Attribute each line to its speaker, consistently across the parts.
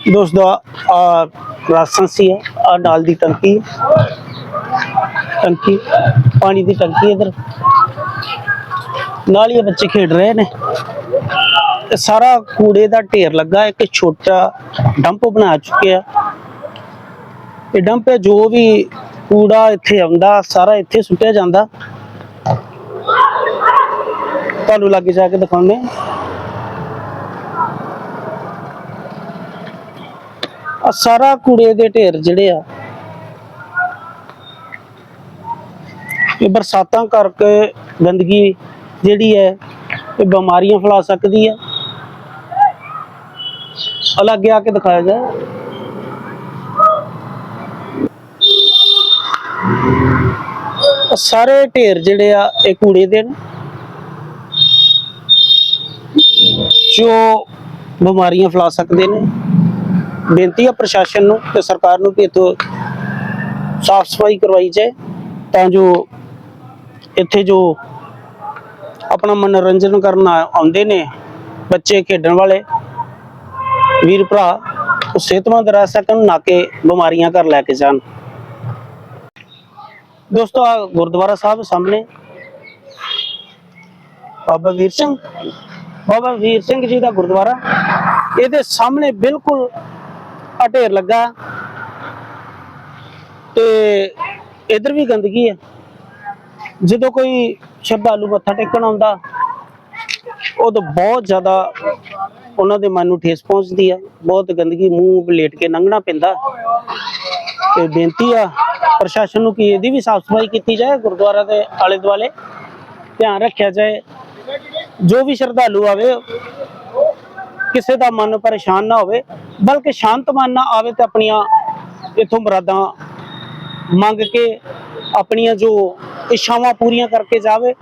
Speaker 1: बोलो ਦੋਸਤੋ ਆ ਲਾਇਸੈਂਸੀ ਹੈ ਆ ਨਾਲ ਦੀ ਟੰਕੀ। ਹੈ। ਟੰਕੀ, ਪਾਣੀ ਦੀ ਟੰਕੀ ਨਾਲ ਹੀ ਬੱਚੇ ਖੇਡ ਰਹੇ ਨੇ। ਤੇ ਸਾਰਾ ਕੂੜੇ ਦਾ ਢੇਰ ਲੱਗਾ, ਇੱਕ ਛੋਟਾ ਡੰਪ ਬਣਾ ਚੁੱਕੇ ਆ ਇਹ ਡੰਪ ਹੈ, ਜੋ ਵੀ ਕੂੜਾ ਇੱਥੇ ਆਉਂਦਾ, ਸਾਰਾ ਇੱਥੇ ਸੁੱਟਿਆ ਜਾਂਦਾ। ਤੁਹਾਨੂੰ ਲੱਗੇ ਜਾ ਕੇ ਦਿਖਾਉਂਦੇ ਆ ਸਾਰਾ ਕੂੜੇ ਦੇ ਢੇਰ ਜਿਹੜੇ ਆ, ਇਹ ਬਰਸਾਤਾਂ ਕਰਕੇ ਗੰਦਗੀ ਜਿਹੜੀ ਹੈ, ਇਹ ਬਿਮਾਰੀਆਂ ਫੈਲਾ ਸਕਦੀ ਹੈ। ਅਲੱਗ ਆ ਕੇ ਦਿਖਾਇਆ ਜਾਏ। ਸਾਰੇ ਢੇਰ ਜਿਹੜੇ ਆ, ਇਹ ਕੂੜੇ ਦੇ ਨੇ, ਜੋ ਬਿਮਾਰੀਆਂ ਫੈਲਾ ਸਕਦੇ ਨੇ। ਬੇਨਤੀ ਆ ਪ੍ਰਸ਼ਾਸਨ ਨੂੰ ਤੇ ਸਰਕਾਰ ਨੂੰ ਕਿ ਇਥੋਂ ਸਾਫ਼ ਸਫ਼ਾਈ ਕਰਵਾਈ ਜਾਏ ਤਾਂ ਜੋ ਇੱਥੇ ਜੋ ਆਪਣਾ ਮਨੋਰੰਜਨ ਕਰਨ ਆਉਂਦੇ ਨੇ ਬੱਚੇ ਖੇਡਣ ਵਾਲੇ, ਵੀਰ ਭਰਾ, ਉਹ ਸਿਹਤਮੰਦ ਰਹਿ ਸਕਣ, ਨਾ ਕਿ ਬਿਮਾਰੀਆਂ ਘਰ ਲੈ ਕੇ ਜਾਣ। ਦੋਸਤੋ ਆ ਗੁਰਦੁਆਰਾ ਸਾਹਿਬ ਸਾਹਮਣੇ। ਬਾਬਾ ਵੀਰ ਸਿੰਘ, ਬਾਬਾ ਵੀਰ ਸਿੰਘ ਜੀ ਦਾ ਗੁਰਦੁਆਰਾ। ਇਹਦੇ ਸਾਹਮਣੇ ਬਿਲਕੁਲ ਆ ਢੇਰ ਲੱਗਾ। ਤੇ ਇਧਰ ਵੀ ਗੰਦਗੀ ਹੈ। ਜਦੋਂ ਕੋਈ ਸ਼ਰਧਾਲੂ ਮੱਥਾ ਟੇਕਣ ਆਉਂਦਾ ਉਦੋਂ ਬਹੁਤ ਜ਼ਿਆਦਾ ਉਹਨਾਂ ਦੇ ਮਨ ਨੂੰ ਠੇਸ ਪਹੁੰਚਦੀ ਹੈ। ਬਹੁਤ ਗੰਦਗੀ, ਮੂੰਹ ਬਲੇਟ ਕੇ ਲੰਘਣਾ ਪੈਂਦਾ। ਤੇ ਬੇਨਤੀ ਆ, ਪ੍ਰਸ਼ਾਸਨ ਨੂੰ ਕਿ ਇਹਦੀ ਵੀ ਸਾਫ਼ ਸਫ਼ਾਈ ਕੀਤੀ ਜਾਏ, ਗੁਰਦੁਆਰਾ ਦੇ ਆਲੇ ਦੁਆਲੇ ਧਿਆਨ ਰੱਖਿਆ ਜਾਏ। ਜੋ ਵੀ ਸ਼ਰਧਾਲੂ ਆਵੇ ਕਿਸੇ ਦਾ ਮਨ ਪਰੇਸ਼ਾਨ ਨਾ ਹੋਵੇ, ਬਲਕਿ ਸ਼ਾਂਤ ਮਨ ਨਾਲ ਆਵੇ ਤੇ ਆਪਣੀਆਂ ਇਥੋਂ ਮੁਰਾਦਾਂ ਮੰਗ ਕੇ ਆਪਣੀਆਂ ਜੋ ਇੱਛਾਵਾਂ ਪੂਰੀਆਂ ਕਰਕੇ ਜਾਵੇ,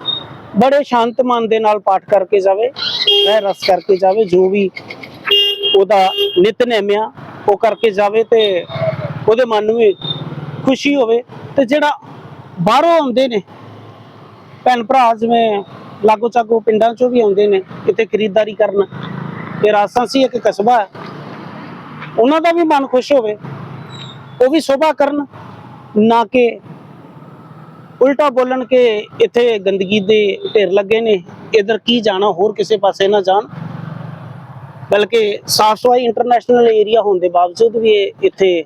Speaker 1: ਬੜੇ ਸ਼ਾਂਤ ਮਨ ਦੇ ਨਾਲ ਪਾਠ ਕਰਕੇ ਜਾਵੇ ਰਹਿ ਰਸ ਕਰਕੇ ਜਾਵੇ, ਜੋ ਵੀ ਉਹਦਾ ਨਿਤਨੇਮ ਆ ਉਹ ਕਰਕੇ ਜਾਵੇ ਤੇ ਉਹਦੇ ਮਨ ਨੂੰ ਵੀ ਖੁਸ਼ੀ ਹੋਵੇ। ਤੇ ਜਿਹੜਾ ਬਾਹਰੋਂ ਆਉਂਦੇ ਨੇ, ਭੈਣ ਭਰਾ ਜਿਵੇਂ ਲਾਗੋ ਚਾਗੋ ਪਿੰਡਾਂ ਚੋਂ ਵੀ ਆਉਂਦੇ ਨੇ, ਕਿਤੇ ਖਰੀਦਦਾਰੀ ਕਰਨ ਤੇ ਰਾਜਸਾਂਸੀ ਇੱਕ ਕਸਬਾ ਹੈ। ਉਹਨਾਂ ਦਾ ਵੀ ਮਨ ਖੁਸ਼ ਹੋਵੇ, ਉਹ ਵੀ ਸ਼ੋਭਾ ਕਰਨ, ਨਾ ਕਿ ਉਲਟਾ ਬੋਲਣ ਕਿ ਇੱਥੇ ਗੰਦਗੀ ਦੇ ਢੇਰ ਲੱਗੇ ਨੇ, ਇਧਰ ਕੀ ਜਾਣਾ, ਹੋਰ ਕਿਸੇ ਪਾਸੇ ਨਾ ਜਾਣ। ਬਲਕਿ ਸਾਫ਼ ਸਫ਼ਾਈ ਇੰਟਰਨੈਸ਼ਨਲ ਏਰੀਆ ਹੋਣ ਦੇ ਬਾਵਜੂਦ ਵੀ ਇੱਥੇ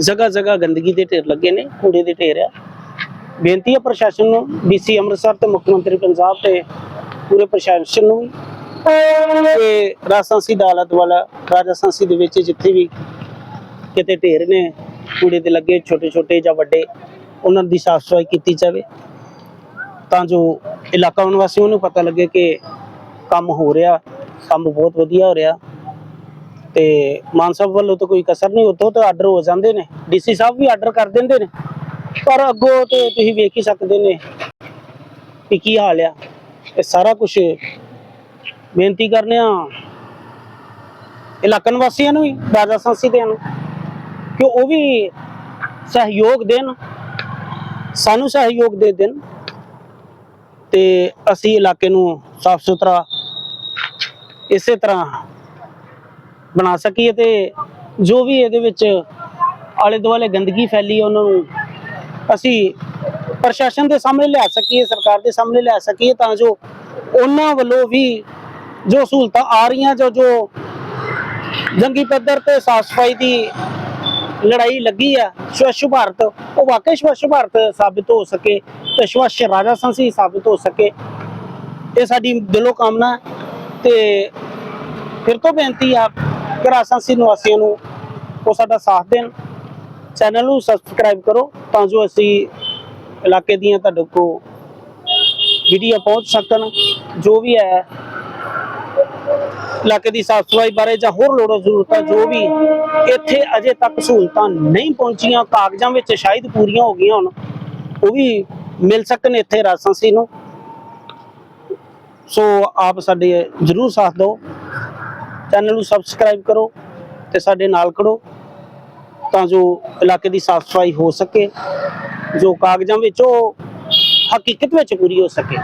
Speaker 1: ਜਗ੍ਹਾ ਜਗ੍ਹਾ ਗੰਦਗੀ ਦੇ ਢੇਰ ਲੱਗੇ ਨੇ, ਕੂੜੇ ਦੇ ਢੇਰ ਆ। ਬੇਨਤੀ ਹੈ ਪ੍ਰਸ਼ਾਸਨ ਨੂੰ ਡੀਸੀ ਅੰਮ੍ਰਿਤਸਰ ਤੇ ਮੁੱਖ ਮੰਤਰੀ ਪੰਜਾਬ ਤੇ ਪੂਰੇ ਪ੍ਰਸ਼ਾਸਨ ਨੂੰ ਵੀ ਕਿ ਰਾਜਸਾਂਸੀ ਵਾਲਾ ਰਾਜਸਾਂਸੀ ਦੇ ਵਿੱਚ ਜਿੱਥੇ ਵੀ ਕਿਤੇ ਢੇਰ ਨੇ, ਕੂੜੇ ਦੇ ਲੱਗੇ ਛੋਟੇ ਛੋਟੇ ਜਾਂ ਵੱਡੇ, ਉਹਨਾਂ ਦੀ ਸਾਫ਼ ਸਫ਼ਾਈ ਕੀਤੀ ਜਾਵੇ। ਤਾਂ ਜੋ ਇਲਾਕਾ ਨਿਵਾਸੀਆਂ ਨੂੰ ਪਤਾ ਲੱਗੇ ਕਿ ਕੰਮ ਹੋ ਰਿਹਾ, ਕੰਮ ਬਹੁਤ ਵਧੀਆ ਹੋ ਰਿਹਾ। ਤੇ ਮਾਨ ਸਾਹਿਬ ਵੱਲੋਂ ਤਾਂ ਕੋਈ ਕਸਰ ਨਹੀਂ, ਉੱਥੋਂ ਤਾਂ ਆਰਡਰ ਹੋ ਜਾਂਦੇ ਨੇ। ਡੀਸੀ ਸਾਹਿਬ ਵੀ ਆਰਡਰ ਕਰ ਦਿੰਦੇ ਨੇ। ਪਰ ਅੱਗੋਂ ਤੇ ਤੁਸੀਂ ਵੇਖ ਹੀ ਸਕਦੇ ਨੇ ਕਿ ਕੀ ਹਾਲ ਆ। ਇਹ ਸਾਰਾ ਕੁਝ ਬੇਨਤੀ ਕਰਨੇ ਆ ਇਲਾਕਾ ਨਿਵਾਸੀਆਂ ਨੂੰ ਵੀ, ਰਾਜਾ ਸੰਸਦੀ ਨੂੰ, ਕਿ ਉਹ ਵੀ ਸਹਿਯੋਗ ਦੇਣ, ਸਾਨੂੰ ਸਹਿਯੋਗ ਦੇ ਦੇਣ ਤੇ ਅਸੀਂ ਇਲਾਕੇ ਨੂੰ ਸਾਫ਼ ਸੁਥਰਾ ਇਸੇ ਤਰ੍ਹਾਂ ਬਣਾ ਸਕੀਏ ਤੇ ਜੋ ਵੀ ਇਹਦੇ ਵਿੱਚ ਆਲੇ ਦੁਆਲੇ ਗੰਦਗੀ ਫੈਲੀ ਉਹਨਾਂ ਨੂੰ ਅਸੀਂ ਪ੍ਰਸ਼ਾਸਨ ਦੇ ਸਾਹਮਣੇ ਲਿਆ ਸਕੀਏ, ਸਰਕਾਰ ਦੇ ਸਾਹਮਣੇ ਲਿਆ ਸਕੀਏ ਤਾਂ ਜੋ ਉਹਨਾਂ ਵੱਲੋਂ ਵੀ ਜੋ ਸਹੂਲਤਾਂ ਆ ਰਹੀਆਂ, ਜੋ ਜੋ ਜੰਗੀ ਪੱਧਰ ਤੇ ਸਾਫ਼ ਸਫ਼ਾਈ ਦੀ ਲੜਾਈ ਲੱਗੀ ਆ, ਸਵੱਛ ਭਾਰਤ, ਉਹ ਵਾਕਈ ਸਵੱਛ ਭਾਰਤ ਸਾਬਿਤ ਹੋ ਸਕੇ ਤੇ ਸਵੱਛ ਰਾਜਾ ਸੰਸੀ ਸਾਬਿਤ ਹੋ ਸਕੇ। ਇਹ ਸਾਡੀ ਦਿਲੋਂ ਕਾਮਨਾ ਹੈ ਤੇ ਫਿਰ ਤੋਂ ਬੇਨਤੀ ਆ ਕਿ ਰਾਜਸਥਾਨੀ ਨਿਵਾਸੀਆਂ ਨੂੰ ਉਹ ਸਾਡਾ ਸਾਥ ਦੇਣ। ਚੈਨਲ ਨੂੰ ਸਬਸਕ੍ਰਾਈਬ ਕਰੋ ਤਾਂ ਜੋ ਅਸੀਂ ਇਲਾਕੇ ਦੀਆਂ ਤੁਹਾਡੇ ਕੋਲ ਵੀਡੀਓ ਪਹੁੰਚ ਸਕਣ। ਜੋ ਵੀ ਹੈ ਇਲਾਕੇ ਦੀ ਸਾਫ਼ ਸਫ਼ਾਈ ਬਾਰੇ ਜਾਂ ਹੋਰ ਲੋੜਾਂ ਜ਼ਰੂਰਤਾਂ ਜੋ ਵੀ ਇੱਥੇ ਅਜੇ ਤੱਕ ਸਹੂਲਤਾਂ ਨਹੀਂ ਪਹੁੰਚੀਆਂ, ਕਾਗਜ਼ਾਂ ਵਿੱਚ ਸ਼ਾਇਦ ਪੂਰੀਆਂ ਹੋ ਗਈਆਂ ਹੋਣ, ਉਹ ਵੀ ਮਿਲ ਸਕਣ ਇੱਥੇ ਰਾਜਸੰਸੀ ਨੂੰ। ਸੋ ਆਪ ਸਾਡੇ ਜਰੂਰ ਸਾਥ ਦਿਓ, ਚੈਨਲ ਨੂੰ ਸਬਸਕ੍ਰਾਈਬ ਕਰੋ ਤੇ ਸਾਡੇ ਨਾਲ ਖੜੋ ਤਾਂ ਜੋ ਇਲਾਕੇ ਦੀ ਸਾਫ਼ ਸਫ਼ਾਈ ਹੋ ਸਕੇ, ਜੋ ਕਾਗਜ਼ਾਂ ਵਿੱਚ ਉਹ ਹਕੀਕਤ ਵਿੱਚ ਪੂਰੀ ਹੋ ਸਕੇ।